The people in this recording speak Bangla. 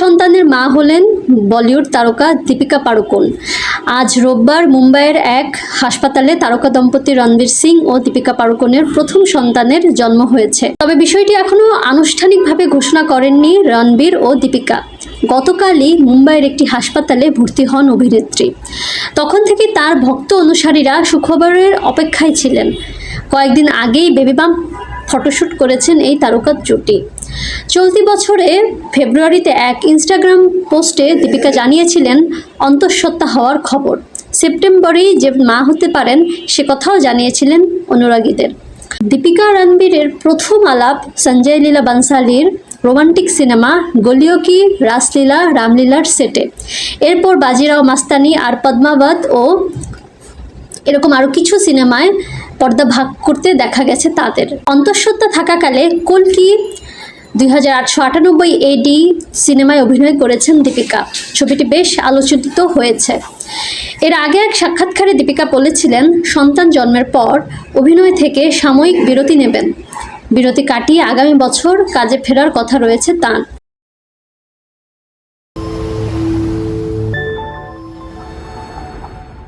সন্তানের মা হলেন বলিউড তারকা দীপিকা পাড়ুকোন। আজ রোববার মুম্বাইয়ের এক হাসপাতালে তারকা দম্পতি রণবীর সিং ও দীপিকা পাড়ুকোনের প্রথম সন্তানের জন্ম হয়েছে। তবে বিষয়টি এখনও আনুষ্ঠানিকভাবে ঘোষণা করেননি রণবীর ও দীপিকা। গতকালই মুম্বাইয়ের একটি হাসপাতালে ভর্তি হন অভিনেত্রী। তখন থেকে তার ভক্ত অনুসারীরা সুখবরের অপেক্ষায় ছিলেন। কয়েকদিন আগেই বেবিবাম ফটোশ্যুট করেছেন এই তারকা জুটি। চলতি বছরে ফেব্রুয়ারিতে এক ইনস্টাগ্রাম পোস্টে দীপিকা জানিয়েছিলেন, অন্তঃসত্ত্বা হওয়ার খবর। সেপ্টেম্বরেই যে মা হতে পারেন, সে কথাও জানিয়েছিলেন অনুরাগীদের। দীপিকা রণবীরের প্রথম আলাপ সঞ্জয় লীলা বানসালির রোমান্টিক সিনেমা গলিও কি রাসলীলা রামলীলার সেটে। এরপর বাজিরাও মাস্তানি, আর পদ্মাবত ও এরকম আরও কিছু সিনেমায় পর্দা ভাগ করতে দেখা গেছে তাদের। অন্তঃসত্ত্বা থাকাকালে কল্কি দুই হাজার আটশো আটানব্বই এডি সিনেমায় অভিনয় করেছেন দীপিকা। ছবিটি বেশ আলোচিত হয়েছে। এর আগে এক সাক্ষাৎকারে দীপিকা বলেছিলেন, সন্তান জন্মের পর অভিনয় থেকে সাময়িক বিরতি নেবেন। বিরতি কাটিয়ে আগামী বছর কাজে ফেরার কথা রয়েছে তাঁর।